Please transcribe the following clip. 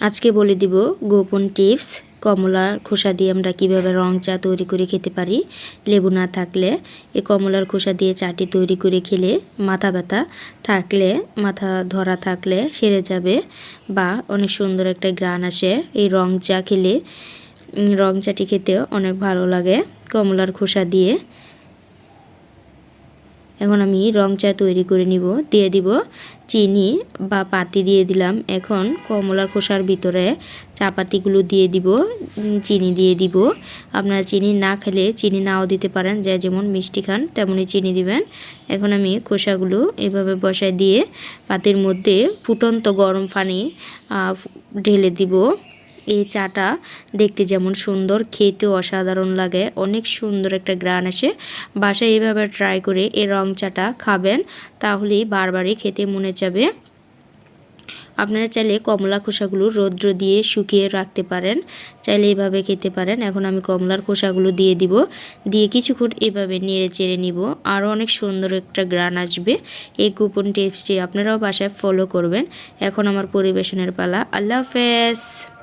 আজকে বলে দিব গোপন টিপস কমলার খোসা দিয়ে আমরা কীভাবে রং চা তৈরি করে খেতে পারি, লেবু না থাকলে। এই কমলার খোসা দিয়ে চাটি তৈরি করে খেলে মাথা ব্যথা থাকলে, মাথা ধরা থাকলে সেরে যাবে বা অনেক সুন্দর একটা গ্রান আসে। এই রং চা খেলে, রং চাটি খেতে অনেক ভালো লাগে। কমলার খোসা দিয়ে এখন আমি রং চা তৈরি করে নিব, দিয়ে দিব চিনি বা পাতি দিয়ে দিলাম। এখন কমলার খোসার ভিতরে চা পাতিগুলো দিয়ে দিব চিনি দিয়ে দিব। আপনারা চিনি না খেলে চিনি নাও দিতে পারেন, যে যেমন মিষ্টি খান তেমনই চিনি দিবেন। এখন আমি খোসাগুলো এভাবে বসায় দিয়ে পাতির মধ্যে ফুটন্ত গরম পানি ঢেলে দিব। এই চাটা দেখতে যেমন সুন্দর, খেতেও অসাধারণ লাগে। অনেক সুন্দর একটা গ্রান আসে। বাসায় এইভাবে ট্রাই করে এই রং চাটা খাবেন, তাহলেই বারবারই খেতে মনে যাবে। আপনারা চাইলে কমলা খোসাগুলো রৌদ্র দিয়ে শুকিয়ে রাখতে পারেন। চাইলে এভাবে খেতে পারেন। এখন আমি কমলার খোসাগুলো দিয়ে দিব। দিয়ে কিছুক্ষণ এভাবে নেড়ে চেড়ে নিব। আরও অনেক সুন্দর একটা গ্রান আসবে। এই কুপন টিপসটি আপনারাও বাসায় ফলো করবেন। এখন আমার পরিবেশনের পালা। আল্লাহ হাফেজ!